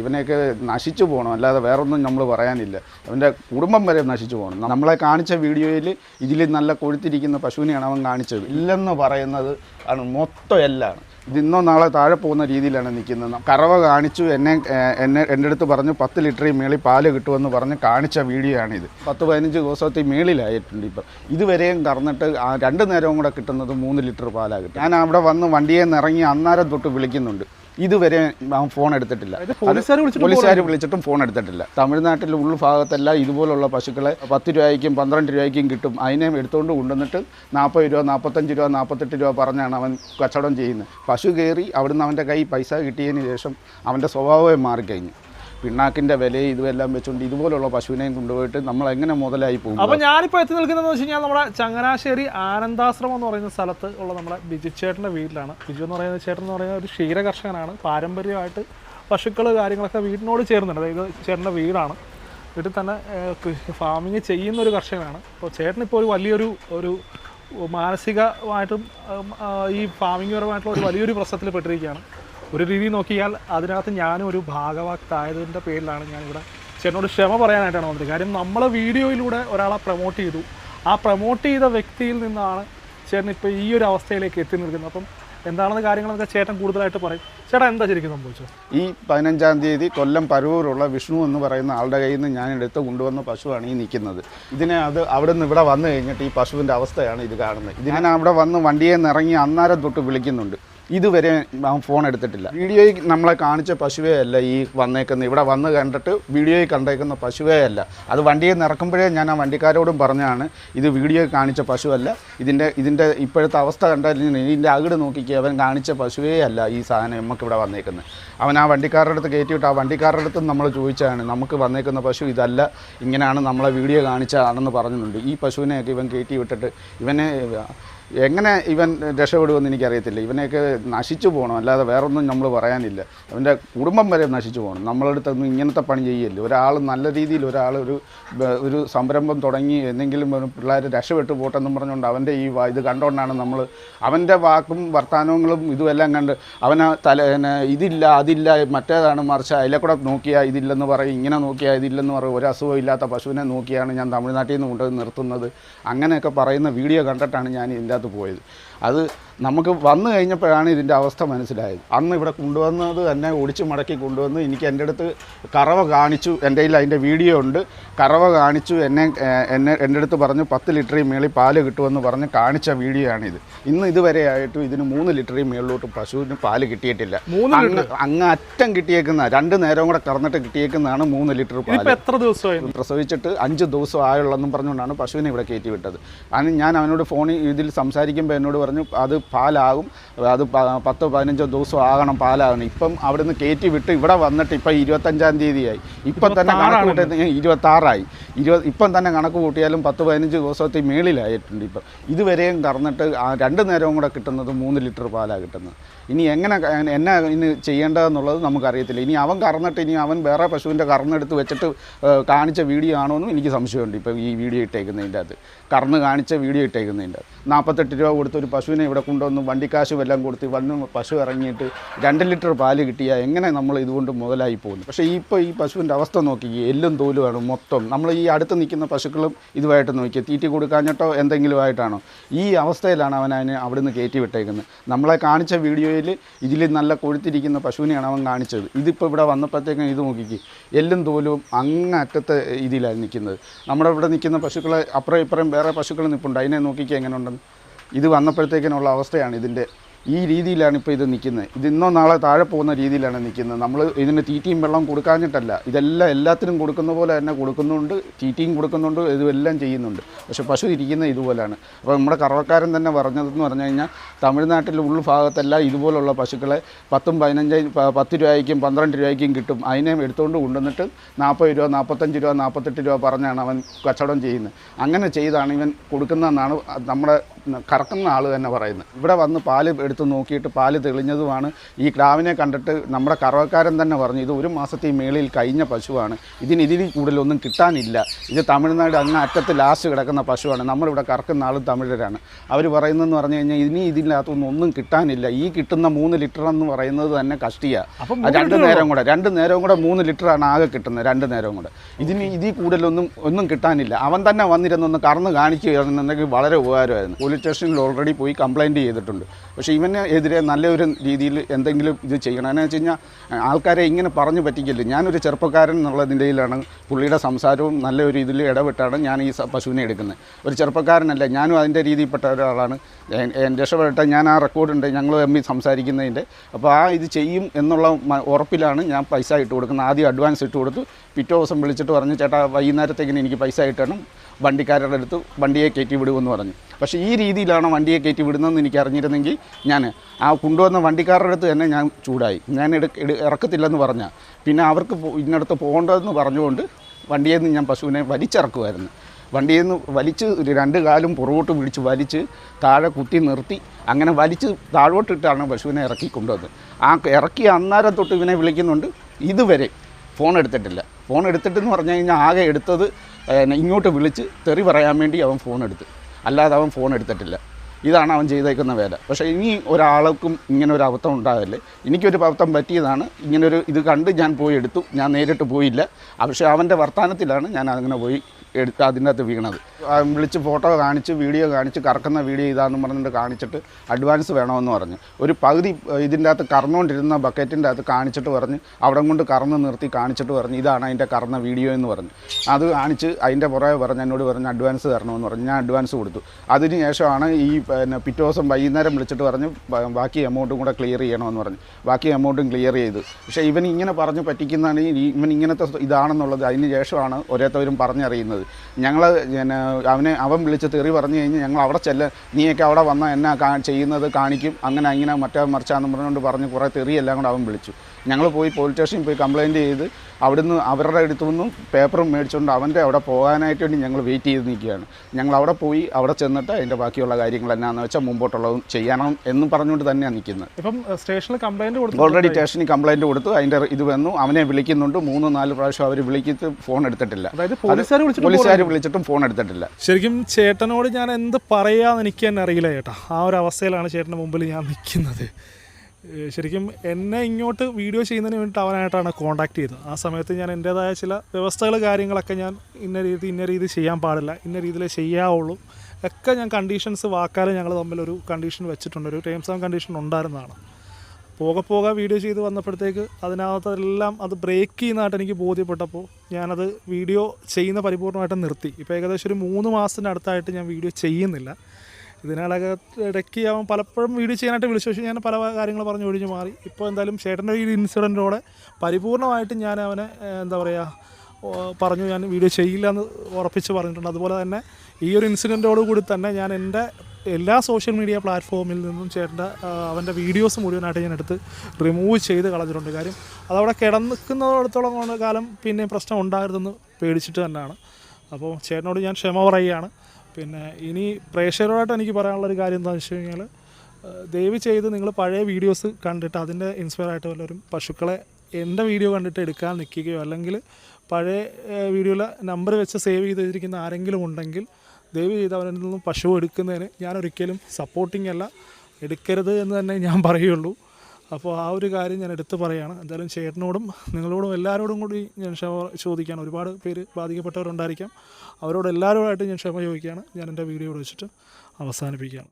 ഇവനെയൊക്കെ നശിച്ചു പോകണം. അല്ലാതെ വേറൊന്നും നമ്മൾ പറയാനില്ല. അവന്റെ കുടുംബം വരെ നശിച്ചു പോകണം. നമ്മളെ കാണിച്ച വീഡിയോയിൽ ഇതിൽ നല്ല കൊഴുത്തിരിക്കുന്ന പശുവിനെയാണ് അവൻ കാണിച്ചത്. ഇല്ലെന്ന് പറയുന്നത് ആണ് മൊത്തം എല്ലാം. ഇത് ഇന്നോ നാളെ താഴെ പോകുന്ന രീതിയിലാണ് നിൽക്കുന്നത്. കറവ കാണിച്ചു എന്നെ എന്നെ എന്റെ അടുത്ത് പറഞ്ഞു പത്ത് ലിറ്റർ മേളിൽ പാൽ കിട്ടുമെന്ന് പറഞ്ഞ് കാണിച്ച വീഡിയോ ആണിത് പത്ത് പതിനഞ്ച് ദിവസത്തിൽ മേളിലായിട്ടുണ്ട് ഇപ്പം. ഇതുവരെയും കറന്നിട്ട് രണ്ട് നേരവും കൂടെ കിട്ടുന്നത് മൂന്ന് ലിറ്റർ പാലാണ് കിട്ടും. ഞാൻ അവിടെ വന്ന് വണ്ടിയെ നിന്ന് ഇറങ്ങി അന്നേരം തൊട്ട് വിളിക്കുന്നുണ്ട്. ഇതുവരെ അവൻ ഫോൺ എടുത്തിട്ടില്ല. പോലീസുകാർ വിളിച്ചിട്ട് പോലീസുകാർ വിളിച്ചിട്ടും ഫോൺ എടുത്തിട്ടില്ല. തമിഴ്നാട്ടിലെ ഉൾഭാഗത്തെല്ലാം ഇതുപോലുള്ള പശുക്കളെ പത്ത് രൂപയ്ക്കും പന്ത്രണ്ട് രൂപയ്ക്കും കിട്ടും. അതിനെ എടുത്തുകൊണ്ട് കൊണ്ടുവന്നിട്ട് നാൽപ്പത് രൂപ നാൽപ്പത്തഞ്ച് രൂപ നാൽപ്പത്തെട്ട് രൂപ പറഞ്ഞാണ് അവൻ കച്ചവടം ചെയ്യുന്നത്. പശു കയറി അവിടുന്ന് അവന്റെ കൈ പൈസ കിട്ടിയതിന് ശേഷം അവന്റെ സ്വഭാവമേ മാറിക്കഴിഞ്ഞു. പിണ്ണാക്കിന്റെ വിലയും ഇതുമെല്ലാം വെച്ചുകൊണ്ട് ഇതുപോലുള്ള പശുവിനെയും കൊണ്ടുപോയിട്ട് നമ്മൾ എങ്ങനെ മുതലായി പോകും? അപ്പൊ ഞാനിപ്പോ എത്തി നിൽക്കുന്നതെന്ന് വെച്ച് കഴിഞ്ഞാൽ നമ്മുടെ ചങ്ങനാശ്ശേരി ആനന്ദാശ്രമം എന്ന് പറയുന്ന സ്ഥലത്ത് ഉള്ള നമ്മുടെ ബിജു ചേട്ടന്റെ വീട്ടിലാണ്. ബിജു എന്ന് പറയുന്ന ചേട്ടൻ എന്ന് പറയുന്ന ഒരു ക്ഷീര കർഷകനാണ് പാരമ്പര്യമായിട്ട് പശുക്കൾ കാര്യങ്ങളൊക്കെ വീടിനോട് ചേർന്നുണ്ട്. അതായത് ചേട്ടന്റെ വീടാണ്. വീട്ടിൽ തന്നെ ഫാമിങ് ചെയ്യുന്ന ഒരു കർഷകനാണ്. അപ്പോൾ ചേട്ടൻ ഇപ്പോൾ ഒരു വലിയൊരു ഒരു മാനസികമായിട്ടും ഈ ഫാമിംഗ് പരമായിട്ടുള്ള ഒരു വലിയൊരു പ്രശ്നത്തിൽ പെട്ടിരിക്കുകയാണ്. ഒരു രീതി നോക്കിയാൽ അതിനകത്ത് ഞാനും ഒരു ഭാഗവാക്തായതിന്റെ പേരിലാണ് ഞാനിവിടെ ചേട്ടനോട് ക്ഷമ പറയാനായിട്ടാണ് വന്നത്. കാര്യം നമ്മൾ വീഡിയോയിലൂടെ ഒരാളെ പ്രൊമോട്ട് ചെയ്തു. ആ പ്രൊമോട്ട് ചെയ്ത വ്യക്തിയിൽ നിന്നാണ് ചേട്ടൻ ഇപ്പോൾ ഈ ഒരു അവസ്ഥയിലേക്ക് എത്തി നിൽക്കുന്നത്. അപ്പം എന്താണെന്ന് കാര്യങ്ങളൊക്കെ ചേട്ടൻ കൂടുതലായിട്ട് പറയും. ചേട്ടാ എന്താ ശരിക്കും സംഭവിച്ചത്? ഈ പതിനഞ്ചാം തീയതി കൊല്ലം പരൂരുള്ള വിഷ്ണു എന്ന് പറയുന്ന ആളുടെ കയ്യിൽ നിന്ന് ഞാൻ എടുത്ത് കൊണ്ടുവന്ന പശുവാണ് ഈ നിൽക്കുന്നത്. ഇതിനെ അത് അവിടെ നിന്ന് ഇവിടെ വന്നു കഴിഞ്ഞിട്ട് ഈ പശുവിന്റെ അവസ്ഥയാണ് ഇത് കാണുന്നത്. ഇതിനെ ഞാൻ അവിടെ വന്ന് വണ്ടിയെ നിന്ന് ഇറങ്ങി അന്നേരം തൊട്ട് വിളിക്കുന്നുണ്ട്. ഇതുവരെ ഫോൺ എടുത്തിട്ടില്ല. വീഡിയോയിൽ നമ്മളെ കാണിച്ച പശുവേ അല്ല ഈ വന്നേക്കുന്ന ഇവിടെ വന്ന് കണ്ടിട്ട് വീഡിയോയിൽ കണ്ടേക്കുന്ന പശുവേ അല്ല അത് വണ്ടിയിൽ നിന്ന് ഇറക്കുമ്പോഴേ ഞാൻ ആ വണ്ടിക്കാരോടും പറഞ്ഞാണ് ഇത് വീഡിയോയിൽ കാണിച്ച പശുവല്ല. ഇതിന്റെ ഇതിന്റെ ഇപ്പോഴത്തെ അവസ്ഥ കണ്ടാൽ ഇതിന്റെ അകിട് നോക്കിക്കുക അവൻ കാണിച്ച പശുവേ അല്ല ഈ സാധനം നമുക്ക് ഇവിടെ വന്നേക്കുന്നത്. അവൻ ആ വണ്ടിക്കാരുടെ അടുത്ത് കയറ്റിയിട്ട് ആ വണ്ടിക്കാരുടെ അടുത്തും നമ്മൾ ചോദിച്ചാണ് നമുക്ക് വന്നേക്കുന്ന പശു ഇതല്ല ഇങ്ങനെയാണ് നമ്മളെ വീഡിയോ കാണിച്ചതാണെന്ന് പറഞ്ഞിട്ടുണ്ട്. ഈ പശുവിനെയൊക്കെ ഇവൻ കയറ്റി വിട്ടിട്ട് ഇവനെ എങ്ങനെ ഇവൻ രക്ഷപ്പെടുമെന്ന് എനിക്കറിയത്തില്ല. ഇവനെയൊക്കെ നശിച്ചു പോകണം. അല്ലാതെ വേറൊന്നും നമ്മൾ പറയാനില്ല. അവന്റെ കുടുംബം വരെ നശിച്ചു പോകണം. നമ്മളടുത്തൊന്നും ഇങ്ങനത്തെ പണി ചെയ്യല്ല. ഒരാൾ നല്ല രീതിയിൽ ഒരാൾ ഒരു ഒരു സംരംഭം തുടങ്ങി എന്തെങ്കിലും പിള്ളേർ രക്ഷപ്പെട്ടു പോട്ടെന്നും പറഞ്ഞുകൊണ്ട് അവന്റെ ഈ ഇത് കണ്ടുകൊണ്ടാണ് നമ്മൾ അവന്റെ വാക്കും വർത്തമാനങ്ങളും ഇതുമെല്ലാം കണ്ട് അവന് തല ഇതില്ല അതില്ല മറ്റേതാണ് മറിച്ച് അതിലെ കൂടെ നോക്കിയാൽ ഇതില്ലെന്ന് പറയും ഇങ്ങനെ നോക്കിയാൽ ഇതില്ലെന്ന് പറയും ഒരു അസുഖം ഇല്ലാത്ത പശുവിനെ നോക്കിയാണ് ഞാൻ തമിഴ്നാട്ടിൽ നിന്ന് കൊണ്ടുപോയി നിർത്തുന്നത്. അങ്ങനെയൊക്കെ പറയുന്ന വീഡിയോ കണ്ടിട്ടാണ് ഞാൻ ഇതിന്റെ അകത്ത് പോയത്. അത് നമുക്ക് വന്നു കഴിഞ്ഞപ്പോഴാണ് ഇതിന്റെ അവസ്ഥ മനസ്സിലായത്. അന്ന് ഇവിടെ കൊണ്ടുവന്നത് തന്നെ ഒടിച്ച് മടക്കി കൊണ്ടുവന്ന് എനിക്ക് എന്റെ അടുത്ത് കറവ കാണിച്ചു എന്റെ കയ്യിൽ അതിന്റെ വീഡിയോ ഉണ്ട്. കറവ കാണിച്ചു എന്നെ എന്നെ എന്റെ അടുത്ത് പറഞ്ഞു പത്ത് ലിറ്ററിൽ മേളിൽ പാൽ കിട്ടുമെന്ന് പറഞ്ഞ് കാണിച്ച വീഡിയോ ആണിത് ഇന്ന് ഇതുവരെ ആയിട്ടും ഇതിന് മൂന്ന് ലിറ്ററിൽ മേളിലോട്ട് പശുവിന് പാൽ കിട്ടിയിട്ടില്ല. മൂന്ന് അങ്ങ് അങ്ങ് അറ്റം കിട്ടിയേക്കുന്ന രണ്ട് നേരം കൂടെ കറന്നിട്ട് കിട്ടിയേക്കുന്നതാണ് മൂന്ന് ലിറ്റർ പാൽ. എത്ര ദിവസമായി? പ്രസവിച്ചിട്ട് അഞ്ച് ദിവസം ആയുള്ളെന്നും പറഞ്ഞുകൊണ്ടാണ് പശുവിനെ ഇവിടെ കയറ്റി വിട്ടത്. അതിന് ഞാൻ അവനോട് ഫോണിൽ ഇതിൽ സംസാരിക്കുമ്പോൾ എന്നോട് പറഞ്ഞു അത് പാലാകും. അത് പത്തോ പതിനഞ്ചോ ദിവസം ആകണം പാലാകണം ഇപ്പം അവിടുന്ന് കയറ്റി വിട്ട് ഇവിടെ വന്നിട്ട് ഇപ്പം ഇരുപത്തഞ്ചാം തീയതിയായി. ഇപ്പം തന്നെ കണക്ക് കൂട്ടി ഇരുപത്താറായി. ഇരുപത് ഇപ്പം തന്നെ കണക്ക് കൂട്ടിയാലും പത്ത് പതിനഞ്ച് ദിവസത്തിൽ മേളിലായിട്ടുണ്ട് ഇപ്പം. ഇതുവരെയും കറന്നിട്ട് രണ്ട് നേരവും കൂടെ കിട്ടുന്നത് മൂന്ന് ലിറ്റർ പാലാണ് കിട്ടുന്നത്. ഇനി എങ്ങനെ എന്നാ ഇനി ചെയ്യേണ്ടതെന്നുള്ളത് നമുക്കറിയത്തില്ല. ഇനി അവൻ കറന്നിട്ട് ഇനി അവൻ വേറെ പശുവിന്റെ കറന്നെടുത്ത് വെച്ചിട്ട് കാണിച്ച വീഡിയോ ആണോ എന്നും എനിക്ക് സംശയമുണ്ട് ഇപ്പം ഈ വീഡിയോ ഇട്ടേക്കുന്നതിന്റെ അത് കറന്ന് കാണിച്ച വീഡിയോ ഇട്ടേക്കുന്നതിന്റെ നാൽപ്പത്തെട്ട് രൂപ കൊടുത്ത് ഒരു പശുവിനെ ഇവിടെ കൊണ്ടുവന്ന് വണ്ടിക്കാശും എല്ലാം കൊടുത്ത് വന്ന് പശു ഇറങ്ങിയിട്ട് രണ്ട് ലിറ്റർ പാൽ കിട്ടിയാൽ എങ്ങനെ നമ്മൾ ഇതുകൊണ്ട് മുതലായി പോകുന്നു? പക്ഷേ ഇപ്പോൾ ഈ പശുവിന്റെ അവസ്ഥ നോക്കി എല്ലും തോലുമാണ് മൊത്തം. നമ്മൾ ഈ അടുത്ത് നിൽക്കുന്ന പശുക്കളും ഇതുമായിട്ട് നോക്കിയാൽ തീറ്റി കൊടുക്കാഞ്ഞിട്ടോ എന്തെങ്കിലും ആയിട്ടാണോ? ഈ അവസ്ഥയിലാണ് അവൻ അതിനെ അവിടുന്ന് കയറ്റി വിട്ടേക്കുന്നത്. നമ്മളെ കാണിച്ച വീഡിയോയിൽ ഇതിൽ നല്ല കൊഴുത്തിരിക്കുന്ന പശുവിനെയാണ് അവൻ കാണിച്ചത്. ഇതിപ്പോൾ ഇവിടെ വന്നപ്പോഴത്തേക്കും ഇത് നോക്കിക്ക്. എല്ലും തോലും അങ്ങറ്റത്തെ ഇതിലാണ് നിൽക്കുന്നത്. നമ്മുടെ ഇവിടെ നിൽക്കുന്ന പശുക്കളെ അപ്പുറം ഇപ്പുറം വേറെ പശുക്കൾ നിൽപ്പുണ്ട് അതിനെ നോക്കിക്കുക എങ്ങനെ ഉണ്ടെന്ന്. ഇത് വന്നപ്പോഴത്തേക്കിനുള്ള അവസ്ഥയാണ് ഇതിന്റെ ഈ രീതിയിലാണ് ഇപ്പോൾ ഇത് നിൽക്കുന്നത്. ഇത് ഇന്നോ നാളെ താഴെ പോകുന്ന രീതിയിലാണ് നിൽക്കുന്നത്. നമ്മൾ ഇതിന് തീറ്റയും വെള്ളം കൊടുക്കാഞ്ഞിട്ടല്ല. ഇതെല്ലാം എല്ലാത്തിനും കൊടുക്കുന്ന പോലെ തന്നെ കൊടുക്കുന്നുണ്ട് തീറ്റയും കൊടുക്കുന്നുണ്ട് ഇതുമെല്ലാം ചെയ്യുന്നുണ്ട്. പക്ഷേ പശു ഇരിക്കുന്നത് ഇതുപോലെയാണ്. അപ്പോൾ നമ്മുടെ കറവക്കാരൻ തന്നെ പറഞ്ഞതെന്ന് പറഞ്ഞു കഴിഞ്ഞാൽ തമിഴ്നാട്ടിലെ ഉൾഭാഗത്തെല്ലാം ഇതുപോലുള്ള പശുക്കളെ പത്തും പതിനഞ്ചും പത്ത് രൂപയ്ക്കും പന്ത്രണ്ട് രൂപയ്ക്കും കിട്ടും. അതിനെ എടുത്തുകൊണ്ട് കൊണ്ടുവന്നിട്ട് നാൽപ്പത് രൂപ നാൽപ്പത്തഞ്ച് രൂപ നാൽപ്പത്തെട്ട് രൂപ പറഞ്ഞാണ് അവൻ കച്ചവടം ചെയ്യുന്നത്. അങ്ങനെ ചെയ്താണ് ഇവൻ കൊടുക്കുന്നതെന്നാണ് നമ്മുടെ കറക്കുന്ന ആൾ തന്നെ പറയുന്നത്. ഇവിടെ വന്ന് പാൽ എടുത്ത് നോക്കിയിട്ട് പാൽ തെളിഞ്ഞതുമാണ്. ഈ ക്രാവിനെ കണ്ടിട്ട് നമ്മുടെ കറവക്കാരൻ തന്നെ പറഞ്ഞു ഇത് ഒരു മാസത്തെ മേളിൽ കഴിഞ്ഞ പശുവാണ്. ഇതിന് ഇതിൽ കൂടുതലൊന്നും കിട്ടാനില്ല. ഇത് തമിഴ്നാട് അങ്ങ് അറ്റത്ത് ലാസ്റ്റ് കിടക്കുന്ന പശുവാണ്. നമ്മളിവിടെ കറക്കുന്ന ആളും തമിഴരാണ്. അവർ പറയുന്നതെന്ന് പറഞ്ഞു കഴിഞ്ഞാൽ ഇനി ഇതിനകത്തൊന്നും ഒന്നും കിട്ടാനില്ല. ഈ കിട്ടുന്ന മൂന്ന് ലിറ്റർ എന്ന് പറയുന്നത് തന്നെ കഷ്ടിയാണ് രണ്ട് നേരം കൂടെ രണ്ട് നേരവും കൂടെ മൂന്ന് ലിറ്ററാണ് ആകെ കിട്ടുന്നത് രണ്ട് നേരവും കൂടെ. ഇതിന് ഇതിൽ കൂടുതലൊന്നും ഒന്നും കിട്ടാനില്ല. അവൻ തന്നെ വന്നിരുന്നൊന്ന് കറന്ന് കാണിച്ചു തരുന്നുണ്ടെങ്കിൽ വളരെ ഉപകാരമായിരുന്നു. പോലീസ് സ്റ്റേഷനിൽ ഓൾറെഡി പോയി കംപ്ലയിന്റ് ചെയ്തിട്ടുണ്ട്. പക്ഷേ ഇവന് എതിരെ നല്ലൊരു രീതിയിൽ എന്തെങ്കിലും ഇത് ചെയ്യണം. എന്ന് വെച്ച് കഴിഞ്ഞാൽ ആൾക്കാരെ ഇങ്ങനെ പറഞ്ഞു പറ്റിക്കില്ല? ഞാനൊരു ചെറുപ്പക്കാരൻ എന്നുള്ള നിലയിലാണ് പുള്ളിയുടെ സംസാരവും നല്ല ഒരു ഇതിൽ ഇടപെട്ടാണ് ഞാൻ ഈ പശുവിനെ എടുക്കുന്നത്. ഒരു ചെറുപ്പക്കാരനല്ല ഞാനും അതിന്റെ രീതിയിൽപ്പെട്ട ഒരാളാണ്. രക്ഷപ്പെട്ട ഞാൻ ആ റെക്കോർഡുണ്ട് ഞങ്ങൾ തമ്മിൽ സംസാരിക്കുന്നതിന്റെ. അപ്പോൾ ആ ഇത് ചെയ്യും എന്നുള്ള ഉറപ്പിലാണ് ഞാൻ പൈസ ഇട്ട് കൊടുക്കുന്നത്. ആദ്യം അഡ്വാൻസ് ഇട്ട് കൊടുത്തു. പിറ്റേ ദിവസം വിളിച്ചിട്ട് പറഞ്ഞു ചേട്ടാ വൈകുന്നേരത്തേക്കിന് എനിക്ക് പൈസ കിട്ടണം. വണ്ടിക്കാരുടെ അടുത്ത് വണ്ടിയെ കയറ്റി വിടുമെന്ന് പറഞ്ഞു. പക്ഷേ ഈ രീതിയിലാണ് വണ്ടിയെ കയറ്റി വിടുന്നതെന്ന് എനിക്ക് അറിഞ്ഞിരുന്നെങ്കിൽ ഞാൻ ആ കൊണ്ടുവന്ന വണ്ടിക്കാരുടെ അടുത്ത് തന്നെ ഞാൻ ചൂടായി. ഞാൻ എടു ഇറക്കത്തില്ലെന്ന് പറഞ്ഞാൽ പിന്നെ അവർക്ക് ഇന്നടത്ത് പോകേണ്ടതെന്ന് പറഞ്ഞുകൊണ്ട് വണ്ടിയിൽ നിന്ന് ഞാൻ പശുവിനെ വലിച്ചിറക്കുമായിരുന്നു വണ്ടിയിൽ നിന്ന് വലിച്ച് രണ്ട് കാലും പുറകോട്ട് പിടിച്ച് വലിച്ച് താഴെ കുത്തി നിർത്തി അങ്ങനെ വലിച്ച് താഴോട്ടിട്ടാണ് പശുവിനെ ഇറക്കി കൊണ്ടുവന്നത്. ആ ഇറക്കി അന്നേരം തൊട്ട് ഇവനെ വിളിക്കുന്നുണ്ട്. ഇതുവരെ ഫോൺ എടുത്തിട്ടില്ല. ഫോൺ എടുത്തിട്ടെന്ന് പറഞ്ഞു കഴിഞ്ഞാൽ ആകെ എടുത്തത് ഇങ്ങോട്ട് വിളിച്ച് തെറി പറയാൻ വേണ്ടി അവൻ ഫോൺ എടുത്ത്. അല്ലാതെ അവൻ ഫോൺ എടുത്തിട്ടില്ല. ഇതാണ് അവൻ ചെയ്തേക്കുന്ന വേല. പക്ഷേ ഇനി ഒരാൾക്കും ഇങ്ങനെ ഒരു അബദ്ധം ഉണ്ടാകല്ലേ? എനിക്കൊരു അബദ്ധം പറ്റിയതാണ്. ഇങ്ങനൊരു ഇത് കണ്ട് ഞാൻ പോയി എടുത്തു. ഞാൻ നേരിട്ട് പോയില്ല. പക്ഷേ അവന്റെ വർത്തമാനത്തിലാണ് ഞാൻ അങ്ങനെ പോയി എടുത്ത് അതിന്റെ അകത്ത് വീണത് വിളിച്ച് ഫോട്ടോ കാണിച്ച് വീഡിയോ കാണിച്ച് കറക്കുന്ന വീഡിയോ ഇതാന്ന് പറഞ്ഞിട്ട് കാണിച്ചിട്ട് അഡ്വാൻസ് വേണമെന്ന് പറഞ്ഞു. ഒരു പകുതി ഇതിന്റെ അകത്ത് കറന്നുകൊണ്ടിരുന്ന ബക്കറ്റിന്റെ അകത്ത് കാണിച്ചിട്ട് പറഞ്ഞ് അവിടെ കൊണ്ട് കറന്ന് നിർത്തി കാണിച്ചിട്ട് പറഞ്ഞു ഇതാണ് അതിന്റെ കറന്ന വീഡിയോ എന്ന് പറഞ്ഞു. അത് കാണിച്ച് അതിന്റെ പുറകെ പറഞ്ഞ് എന്നോട് പറഞ്ഞ് അഡ്വാൻസ് തരണമെന്ന് പറഞ്ഞു. ഞാൻ അഡ്വാൻസ് കൊടുത്തു. അതിന് ശേഷമാണ് ഈ പിന്നെ പിറ്റേ ദിവസം വൈകുന്നേരം വിളിച്ചിട്ട് പറഞ്ഞ് ബാക്കി എമൗണ്ടും കൂടെ ക്ലിയർ ചെയ്യണമെന്ന് പറഞ്ഞു. ബാക്കി എമൗണ്ടും ക്ലിയർ ചെയ്തു. പക്ഷേ ഇവൻ ഇങ്ങനെ പറഞ്ഞ് പറ്റിക്കുന്നതാണ് ഇവൻ ഇങ്ങനത്തെ ഇതാണെന്നുള്ളത്. അതിന് ശേഷമാണ് ഓരോരുത്തരും പറഞ്ഞറിയുന്നത്. ഞങ്ങൾ പിന്നെ അവനെ അവൻ വിളിച്ച് തെറി പറഞ്ഞു കഴിഞ്ഞാൽ ഞങ്ങൾ അവിടെ ചെല്ല നീയൊക്കെ അവിടെ വന്നാൽ എന്നാ കാ ചെയ്യുന്നത് കാണിക്കും അങ്ങനെ അങ്ങനെ മറ്റേ മറിച്ചാന്ന് പറഞ്ഞുകൊണ്ട് പറഞ്ഞ് കുറേ തെറിയെല്ലാം കൂടെ അവൻ വിളിച്ചു. ഞങ്ങൾ പോയി പോലീസ് സ്റ്റേഷനിൽ പോയി കംപ്ലയിന്റ് ചെയ്ത് അവിടുന്ന് അവരുടെ അടുത്തു നിന്നും പേപ്പറും മേടിച്ചുകൊണ്ട് അവന്റെ അവിടെ പോകാനായിട്ട് വേണ്ടി ഞങ്ങൾ വെയിറ്റ് ചെയ്ത് നിൽക്കുകയാണ്. ഞങ്ങൾ അവിടെ പോയി അവിടെ ചെന്നിട്ട് അതിന്റെ ബാക്കിയുള്ള കാര്യങ്ങൾ എന്നാന്ന് വെച്ചാൽ മുമ്പോട്ടുള്ളതും ചെയ്യണം എന്നും പറഞ്ഞുകൊണ്ട് തന്നെയാണ് നിൽക്കുന്നത്. ഇപ്പം സ്റ്റേഷനിൽ കംപ്ലൈന്റ് കൊടുത്തു ഓൾറെഡി സ്റ്റേഷനിൽ കംപ്ലയിന്റ് കൊടുത്തു അതിന്റെ ഇത് വന്നു അവനെ വിളിക്കുന്നുണ്ട് മൂന്ന് നാല് പ്രാവശ്യം അവർ വിളിക്കിട്ട് ഫോൺ എടുത്തിട്ടില്ല. അതായത് പോലീസുകാർ പോലീസുകാർ വിളിച്ചിട്ടും ഫോൺ എടുത്തിട്ടില്ല. ശരിക്കും ചേട്ടനോട് ഞാൻ എന്ത് പറയാന്ന് എനിക്ക് തന്നെ അറിയില്ല ചേട്ടാ. ആ ഒരു അവസ്ഥയിലാണ് ചേട്ടന്റെ മുമ്പിൽ ഞാൻ നിൽക്കുന്നത്. ശരിക്കും എന്നെ ഇങ്ങോട്ട് വീഡിയോ ചെയ്യുന്നതിന് വേണ്ടിയിട്ട് അവനായിട്ടാണ് കോൺടാക്ട് ചെയ്തത്. ആ സമയത്ത് ഞാൻ എന്റെതായ ചില വ്യവസ്ഥകൾ കാര്യങ്ങളൊക്കെ ഞാൻ ഇന്ന രീതി ഇന്ന രീതി ചെയ്യാൻ പാടില്ല ഇന്ന രീതിയിലേ ചെയ്യാവുള്ളൂ. ഒക്കെ ഞാൻ കണ്ടീഷൻസ് വാക്കാലും ഞങ്ങൾ തമ്മിലൊരു കണ്ടീഷൻ വെച്ചിട്ടുണ്ട്. ഒരു ടേംസ് ആൻഡ് കണ്ടീഷൻ ഉണ്ടായിരുന്നതാണ്. പോകെ പോകെ വീഡിയോ ചെയ്ത് വന്നപ്പോഴത്തേക്ക് അതിനകത്തെല്ലാം അത് ബ്രേക്ക് ചെയ്യുന്നതായിട്ട് എനിക്ക് ബോധ്യപ്പെട്ടപ്പോൾ ഞാനത് വീഡിയോ ചെയ്യുന്ന പരിപൂർണമായിട്ട് നിർത്തി. ഇപ്പോൾ ഏകദേശം ഒരു മൂന്ന് മാസത്തിന്റെ അടുത്തായിട്ട് ഞാൻ വീഡിയോ ചെയ്യുന്നില്ല. ഇതിനകത്ത് ഇടയ്ക്ക് അവൻ പലപ്പോഴും വീഡിയോ ചെയ്യാനായിട്ട് വിളിച്ചു. പക്ഷേ ഞാൻ പല കാര്യങ്ങൾ പറഞ്ഞു ഒഴിഞ്ഞു മാറി. ഇപ്പോൾ എന്തായാലും ചേട്ടന്റെ ഈ ഇൻസിഡന്റോടെ പരിപൂർണമായിട്ട് ഞാൻ അവനെ എന്താ പറയുക പറഞ്ഞു ഞാൻ വീഡിയോ ചെയ്യില്ല എന്ന് ഉറപ്പിച്ച് പറഞ്ഞിട്ടുണ്ട്. അതുപോലെ തന്നെ ഈ ഒരു ഇൻസിഡന്റോട് കൂടി തന്നെ ഞാൻ എന്റെ എല്ലാ സോഷ്യൽ മീഡിയ പ്ലാറ്റ്ഫോമിൽ നിന്നും ചേട്ടന്റെ അവന്റെ വീഡിയോസ് മുഴുവനായിട്ട് ഞാൻ എടുത്ത് റിമൂവ് ചെയ്ത് കളഞ്ഞിട്ടുണ്ട്. കാര്യം അതവിടെ കിടന്നിക്കുന്നിടത്തോളം കൊണ്ട് കാലം പിന്നെ പ്രശ്നം ഉണ്ടായിരുന്നെന്ന് പേടിച്ചിട്ട് തന്നെയാണ്. അപ്പോൾ ചേട്ടനോട് ഞാൻ ക്ഷമ പറയുകയാണ്. പിന്നെ ഇനി പ്രേക്ഷകരോടായിട്ട് എനിക്ക് പറയാനുള്ളൊരു കാര്യം എന്താണെന്ന് വെച്ച് കഴിഞ്ഞാൽ ദയവ് ചെയ്ത് നിങ്ങൾ പഴയ വീഡിയോസ് കണ്ടിട്ട് അതിന്റെ ഇൻസ്പയർ ആയിട്ട് വല്ലവരും പശുക്കളെ എന്റെ വീഡിയോ കണ്ടിട്ട് എടുക്കാൻ നിൽക്കുകയോ അല്ലെങ്കിൽ പഴയ വീഡിയോയിലെ നമ്പർ വെച്ച് സേവ് ചെയ്തിരിക്കുന്ന ആരെങ്കിലും ഉണ്ടെങ്കിൽ ദയവ് ചെയ്ത് അവരിൽ നിന്നും പശു എടുക്കുന്നതിന് ഞാൻ ഒരിക്കലും സപ്പോർട്ടിംഗ് അല്ല. എടുക്കരുത് എന്ന് തന്നെ ഞാൻ പറയുള്ളൂ. അപ്പോൾ ആ ഒരു കാര്യം ഞാൻ എടുത്തു പറയുകയാണ് എന്തായാലും ചേട്ടനോടും നിങ്ങളോടും എല്ലാവരോടും കൂടി ഞാൻ ക്ഷമ ചോദിക്കാൻ ഒരുപാട് പേര് ബാധിക്കപ്പെട്ടവരുണ്ടായിരിക്കാം. അവരോട് എല്ലാവരോടായിട്ട് ഞാൻ ക്ഷമ ചോദിക്കുകയാണ്. ഞാൻ എന്റെ വീഡിയോ വെച്ചിട്ട് അവസാനിപ്പിക്കുകയാണ്.